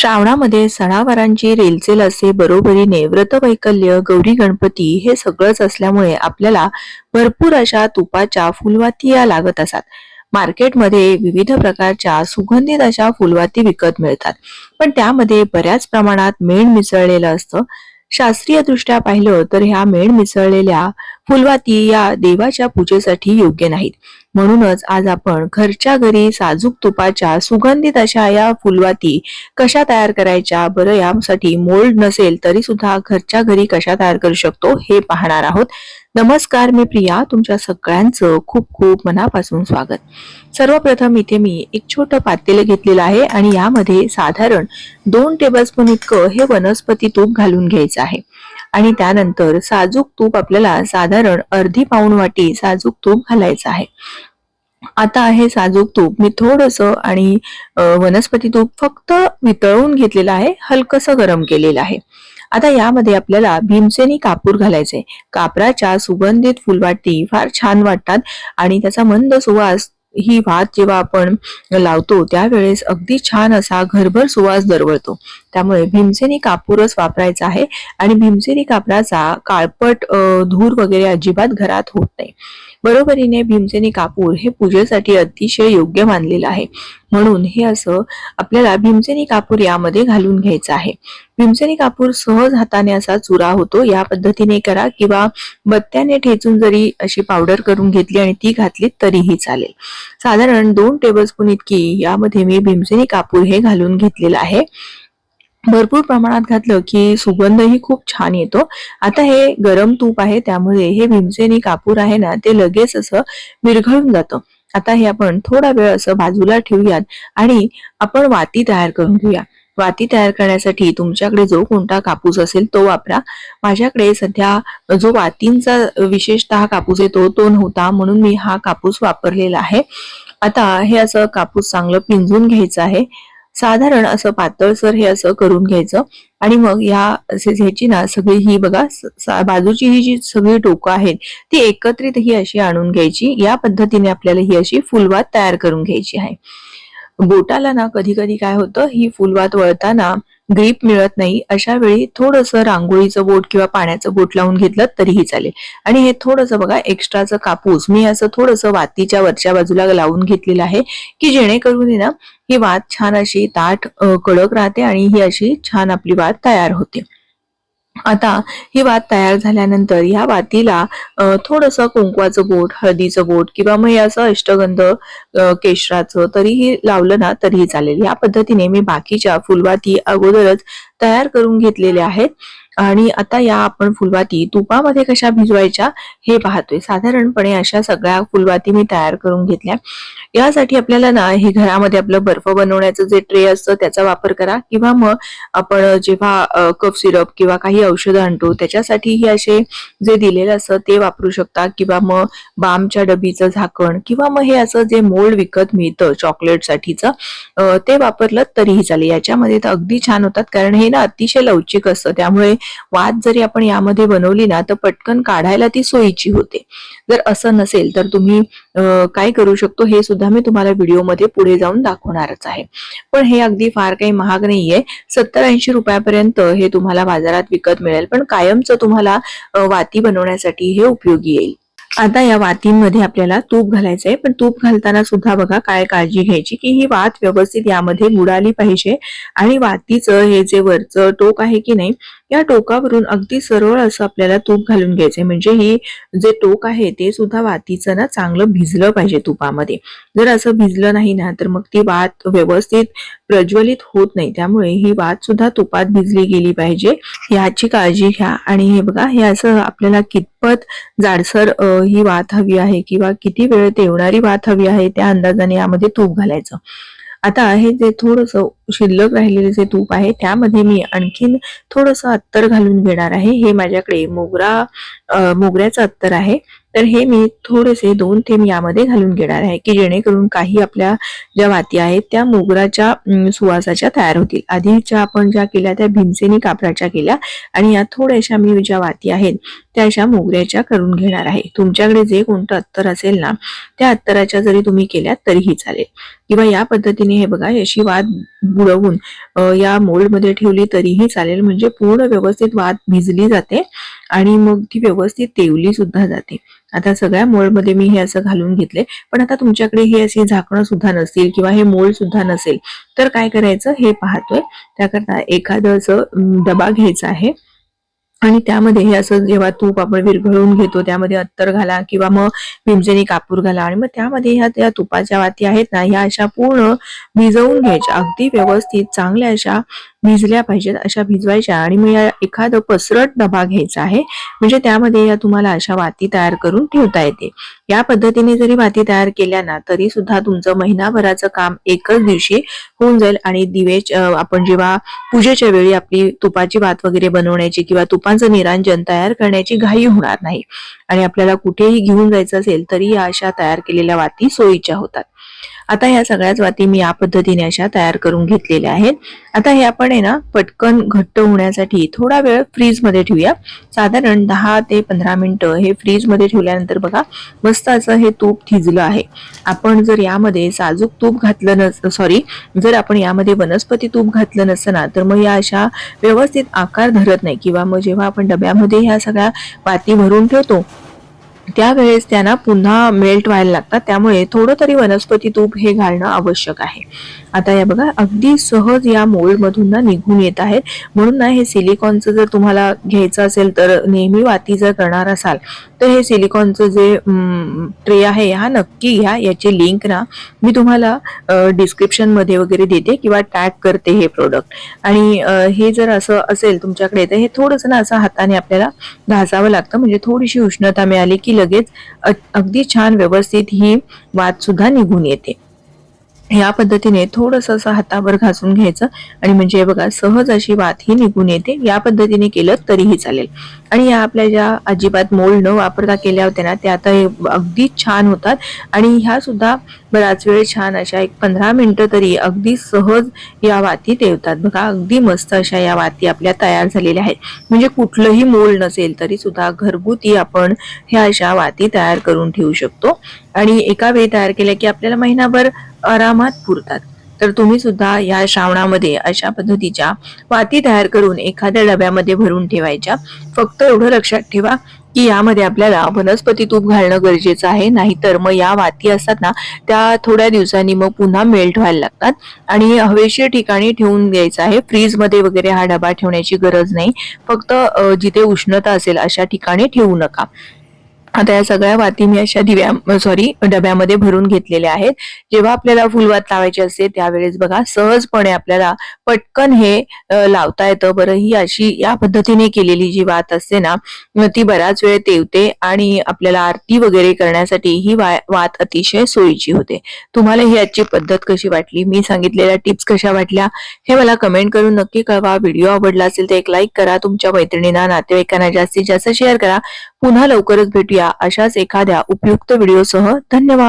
श्रावणामध्ये सणावारांची रेलचेल असे बरोबरीने व्रतवैकल्य गौरी गणपती हे सगळंच असल्यामुळे आपल्याला भरपूर अशा तुपाच्या फुलवाती या लागत असतात. मार्केटमध्ये विविध प्रकारच्या सुगंधित अशा फुलवाती विकत मिळतात. पण त्यामध्ये बऱ्याच प्रमाणात मेण मिसळलेलं असतं. शास्त्रीय दृष्ट्या पाहिलं तर ह्या मेण मिसळलेल्या फुलवाती या देवाच्या पूजेसाठी योग्य नाहीत. म्हणूनच आज आपण घरच्या घरी साजूक तुपाच्या सुगंधित अशा या फुलवाती कशा तयार करायच्या? बरं यासाठी मोल्ड नसेल तरी सुद्धा घरच्या घरी कशा तयार करू शकतो हे पाहणार आहोत. नमस्कार मी प्रिया. तुमच्या सगळ्यांचं खूप खूप मनापासून स्वागत. सर्वप्रथम इथे मी एक छोटं पातेलं घेतलेलं आहे आणि यामध्ये साधारण दोन टेबलस्पून इतकं हे वनस्पती तूप घालून घ्यायचं आहे. आणि त्यानंतर साजूक तूप आपल्याला साधारण अर्धी पाऊण वाटी साजूक तूप घालायचं आहे. आता आहे साजूक तूप. मी थोडस आणि वनस्पती तूप फक्त वितळवून घेतलेलं आहे हलकसं गरम केलेलं आहे. आता यामध्ये आपल्याला भीमसेनी कापूर घालायचे कापराच्या सुगंधित फुलवाटी फार छान वाटतात आणि त्याचा मंद सुवास ही भात जेव्हा आपण लावतो त्यावेळेस अगदी छान असा घरभर सुवास दरवळतो. त्यामुळे भीमसेनी कापूरच वापरायचा आहे आणि भीमसेनी कापराचा काळपट धूर वगैरे अजिबात घरात होत नाही. बरोबरीने भीमसेनी कापूर हे पूजेसाठी अतिशय योग्य मानलेलं आहे. म्हणून हे असं आपल्याला भीमसेनी कापूर यामध्ये घालून घ्यायचं आहे. भीमसेनी कापूर सहज हाताने असा चुरा होतो या पद्धतीने करा किंवा बत्त्याने ठेचून जरी अशी पावडर करून घेतली आणि ती घातली तरीही चालेल. साधारण दोन टेबलस्पून इतकी यामध्ये मी भीमसेनी कापूर हे घालून घेतलेलं आहे. भरपूर प्रमाणात घातलं की सुगंधही खूप छान येतो. आता हे गरम तूप आहे त्यामुळे हे भीमसेनी कापूर आहे ना ते लगेच असं विरघळून जातं. आता हे आपण थोडा वेळ असं बाजूला ठेवूयात आणि आपण वाती तयार करून घेऊया. वाती तयार करण्यासाठी तुमच्याकडे जो कोणता कापूस असेल तो वापरा. माझ्याकडे सध्या जो वातींचा विशेषतः कापूस येतो तो नव्हता म्हणून मी हा कापूस वापरलेला आहे. आता हे असं कापूस चांगलं पिंजून घ्यायचं आहे. साधारण असं पातळसर हे असं करून घ्यायचं. आणि मग ह्या ह्याची ना सगळी ही बघा बाजूची ही जी सगळी टोकं आहेत ती एकत्रित ही अशी आणून घ्यायची. या पद्धतीने आपल्याला ही अशी फुलवात तयार करून घ्यायची आहे. बोटाला ना कधी कधी काय होतं ही फुलवात वळताना ग्रीप मिळत नाही. अशा वेळी थोडस रांगोळीचं बोट किंवा पाण्याचं बोट लावून घेतलं तरीही चालेल. आणि हे थोडस बघा एक्स्ट्राचं कापूस. मी असं थोडस वातीच्या वरच्या बाजूला लावून घेतलेलं आहे की जेणेकरून ना ही वात छान अशी ताठ कडक राहते आणि ही अशी छान आपली वात तयार होते. आता ही वात तयार झाल्यानंतर या वातीला थोडस कुंकवाचं बोट हळदीचं बोट किंवा मग असं अष्टगंध केशराचं तरीही लावलं ना तरीही चालेल. या पद्धतीने मी बाकीच्या फुलवाती अगोदरच तयार करून घेतलेल्या आहेत. आणि आता या आपण फुलवाती तुपामध्ये कशा भिजवायच्या हे पाहतोय. साधारणपणे अशा सगळ्या फुलवाती मी तयार करून घेतल्या. यासाठी आपल्याला ना हे घरामध्ये आपलं बर्फ बनवण्याचं जे ट्रे असतं त्याचा वापर करा किंवा मग आपण जेव्हा कफ सिरप किंवा काही औषधं आणतो त्याच्यासाठी हे असे जे दिलेलं असतं ते वापरू शकता किंवा मग बामच्या डबीचं झाकण किंवा मग हे असं जे मोल्ड विकत मिळतं चॉकलेट साठीचं ते वापरलं तरीही चालेल. याच्यामध्ये तर अगदी छान होतात कारण हे ना अतिशय लवचिक असतं. त्यामुळे वात जरी आपण यामध्ये बनवली ना तर पटकन काढायला ती सोयीची होते. जर असं नसेल तर तुम्ही काय करू शकतो हे सुद्धा मी तुम्हाला व्हिडिओमध्ये पुढे जाऊन दाखवणारच आहे. पण हे अगदी फार काही महाग नाहीये. सत्तर ऐंशी रुपयापर्यंत हे तुम्हाला बाजारात विकत मिळेल. पण कायमचं तुम्हाला वाती बनवण्यासाठी हे उपयोगी येईल. आता या वातींमध्ये आपल्याला तूप घालायचं आहे. पण तूप घालताना सुद्धा बघा काय काळजी घ्यायची की ही वात व्यवस्थित यामध्ये बुडाली पाहिजे. आणि वातीचं हे जे वरचं टोक आहे की नाही या टोकावरून अगदी सरळ असं आपल्याला तूप घालून घ्यायचंय. म्हणजे ही जे टोक आहे ते सुद्धा वातीचं ना चांगलं भिजलं पाहिजे तुपामध्ये. जर असं भिजलं नाही ना तर मग ती वात व्यवस्थित प्रज्वलित होत नाही. त्यामुळे ही वात सुद्धा तुपात भिजली गेली पाहिजे. याची काळजी घ्या. आणि हे बघा हे असं आपल्याला कितपत जाडसर ही वात हवी आहे किंवा किती वेळ तेवणारी वात हवी आहे त्या अंदाजाने यामध्ये तूप घालायचं. आता हे जे थोडस शिल्लक राहिलेले जे तूप आहे त्यामध्ये मी आणखीन थोडस अत्तर घालून घेणार आहे. हे माझ्याकडे मोगरा मोगऱ्याचं अत्तर आहे. तर हे मी थोडेसे दोन थेंब यामध्ये घालून घेणार आहे की जेणेकरून काही आपल्या ज्या वाती आहेत त्या मोगराच्या सुवासाच्या तयार होतील. आधीच्या आपण ज्या केल्या त्या भीमसेनी कापडाच्या केल्या आणि या थोड्याशा मी ज्या वाती आहेत त्या अशा मोगऱ्याच्या करून घेणार आहे. तुमच्याकडे जे कोणतं अत्तर असेल ना त्या अत्तराच्या जरी तुम्ही केल्या तरीही चालेल. किंवा या पद्धतीने हे बघा अशी वाद बुडवून या मोल्डमध्ये ठेवली तरीही चालेल. म्हणजे पूर्ण व्यवस्थित वाद भिजली जाते. आणि मग ती व्यवस्थित तेवली सुद्धा जाते. आता सगळ्या मोळमध्ये मी हे असं घालून घेतले पण आता तुमच्याकडे हे असे झाकणं सुद्धा नसतील किंवा हे मोळ सुद्धा नसेल तर काय करायचं हे पाहतोय. त्याकरता एखादं असं डबा घ्यायचा आहे. आणि त्यामध्ये हे असं जेव्हा तूप आपण विरघळून घेतो त्यामध्ये अत्तर घाला किंवा मग भीमसेनी कापूर घाला. आणि मग त्यामध्ये ह्या त्या तुपाच्या वाती आहेत ना ह्या अशा पूर्ण भिजवून घ्यायच्या. अगदी व्यवस्थित चांगल्या अशा भिजल्या पाहिजेत अशा भिजवायच्या आणि मग या एखादं पसरट डबा घ्यायचा आहे म्हणजे त्यामध्ये या तुम्हाला अशा वाती तयार करून ठेवता येते. या पद्धतीने जरी वाती तयार केल्या ना तरी सुद्धा तुमचं महिनाभराचं काम एकच दिवशी होऊन जाईल आणि दिवे आपण जेव्हा पूजेच्या वेळी आपली तुपाची भात वगैरे बनवण्याची किंवा तुपांचं निरांजन तयार करण्याची घाई होणार नाही. आणि आपल्याला कुठेही घेऊन जायचं असेल तरी या अशा तयार केलेल्या वाती सोयीच्या होतात. आता ह्या सगळ्याच वाती मी या पद्धतीने अशा तयार करून घेतलेल्या आहेत. आता हे आपण आहे ना पटकन घट्ट होण्यासाठी थोडा वेळ फ्रीजमध्ये ठेवूया. साधारण दहा ते पंधरा मिनिटं हे फ्रीजमध्ये ठेवल्यानंतर बघा मस्त असं हे तूप थिजलं आहे. आपण जर यामध्ये साजूक तूप घातलं नस सॉरी जर आपण यामध्ये वनस्पती तूप घातलं नसतं ना तर मग या अशा व्यवस्थित आकार धरत नाही. किंवा मग जेव्हा आपण डब्यामध्ये ह्या सगळ्या वाती भरून ठेवतो त्यावेळेस त्यांना पुन्हा मेल्ट व्हायला लागतात. त्यामुळे थोडं तरी वनस्पती तूप हे घालणं आवश्यक आहे. आता या बघा अगदी सहज या मोल्डमधून ना निघून येत आहेत. म्हणून ना हे सिलिकॉनचं जर तुम्हाला घ्यायचं असेल तर नेहमी वाती जर करणार असाल तर हे सिलिकॉनचं जे ट्रे आहे हा नक्की घ्या. याची लिंक ना मी तुम्हाला डिस्क्रिप्शनमध्ये वगैरे देते किंवा टॅग करते हे प्रोडक्ट आणि हे जर असं असेल तुमच्याकडे तर हे थोडंसं ना असं हाताने आपल्याला घासावं लागतं. म्हणजे थोडीशी उष्णता मिळाली की लगेच अगदी छान व्यवस्थित ही वात सुद्धा निघून येते. या पद्धतीने थोडस असं हातावर घासून घ्यायचं. आणि म्हणजे बघा सहज अशी वात ही निघून येते. या पद्धतीने केलं तरीही चालेल. आणि या आपल्या ज्या अजिबात मोल न वापरता केल्या होत्या ना त्या आता हे अगदी छान होतात. आणि ह्या सुद्धा बराच वेळ छान अशा एक पंधरा मिनिटं तरी अगदी सहज या वाती ठेवतात बघा अगदी मस्त अशा या वाती आपल्या तयार झालेल्या आहेत. म्हणजे कुठलंही मोल नसेल तरी सुद्धा घरगुती आपण ह्या अशा वाती तयार करून ठेवू शकतो. आणि एका वेळी तयार केल्या की आपल्याला महिनाभर आरामात पुरतात. तर तुम्ही सुद्धा या श्रावणामध्ये अशा पद्धतीच्या वाती तयार करून एखाद्या डब्यामध्ये भरून ठेवायच्या. फक्त एवढं लक्षात ठेवा की यामध्ये आपल्याला वनस्पती तूप घालणं गरजेचं आहे. नाहीतर मग या वाती असतात ना त्या थोड्या दिवसांनी मग पुन्हा मेल्ट व्हायला लागतात. आणि हवेशीर ठिकाणी ठेवून द्यायचं आहे. फ्रीजमध्ये वगैरे हा डबा ठेवण्याची गरज नाही. फक्त जिथे उष्णता असेल अशा ठिकाणी ठेवू नका. आता या सगळ्या वाती मी अशा दिव्या सॉरी डब्यामध्ये भरून घेतलेल्या आहेत. जेव्हा आपल्याला फुलवात लावायची असते त्यावेळेस बघा सहजपणे आपल्याला पटकन हे लावता येतं. बरं ही अशी या पद्धतीने केलेली जी वात असते ना ती बराच वेळ तेवते आणि आपल्याला आरती वगैरे करण्यासाठी ही वात अतिशय सोयीची होते. तुम्हाला ही आजची पद्धत कशी वाटली? मी सांगितलेल्या टिप्स कशा वाटल्या? हे मला कमेंट करून नक्की कळवा. व्हिडिओ आवडला असेल तर एक लाईक करा. तुमच्या मैत्रिणींना नातेवाईकांना जास्तीत जास्त शेअर करा. पुन्हा लवकरच भेटूया अशाच एखाद्या उपयुक्त व्हिडिओसह. धन्यवाद.